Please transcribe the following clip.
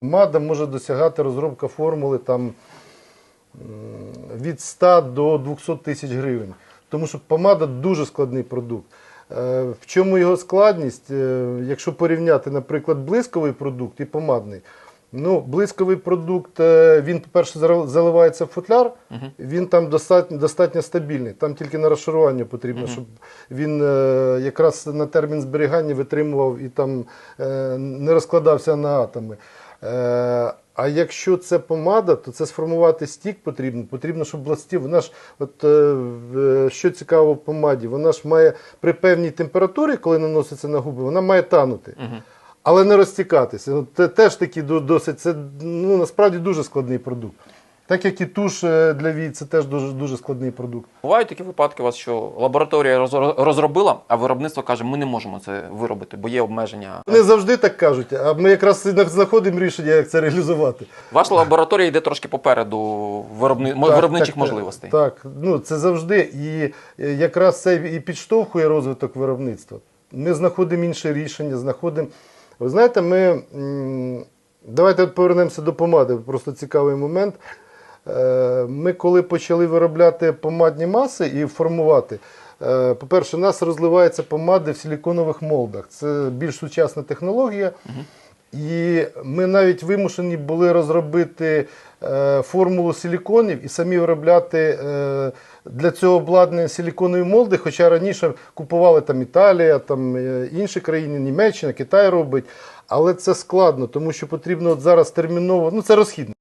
Помада може досягати розробка формули там від 100 до 200 тисяч гривень. Тому що помада дуже складний продукт. Е, В чому його складність? Е, Якщо порівняти, наприклад, блисковий продукт і помадний. Ну, блисковий продукт, е, він, по-перше, заливається в футляр, він там достатньо, достатньо стабільний. Там тільки на розшарування потрібно, щоб він е, якраз на термін зберігання витримував і там е, не розкладався на атоми. Е, а якщо це помада, то це сформувати стік потрібно. Потрібно, щоб власті, вона ж, от е, що цікаво в помаді, вона ж має при певній температурі, коли наноситься на губи, вона має танути. Але не розтікатися. Це теж такі до- досить, це ну, насправді дуже складний продукт. Так як і туш е, для вій, це теж дуже, дуже складний продукт. Бувають такі випадки у вас, що лабораторія розробила, а виробництво каже, ми не можемо це виробити, бо є обмеження. Вони завжди так кажуть, а ми якраз знаходимо рішення, як це реалізувати. Ваша лабораторія йде трошки попереду виробни... Так, виробничих так, можливостей. Так, ну це завжди. І е, якраз це і підштовхує розвиток виробництва. Ми знаходимо інше рішення, знаходимо. Ви знаєте, ми давайте повернемося до помади. Просто цікавий момент. Е, Ми коли почали виробляти помадні маси і формувати. е, По-перше, у нас розливаються помади в силіконових молдах. Це більш сучасна технологія. І ми навіть вимушені були розробити е, формулу силіконів і самі виробляти для цього обладнання силіконові молди, хоча раніше купували там Італія, там інші країни, Німеччина, Китай робить. Але це складно, тому що потрібно от зараз терміново, ну це розхідно.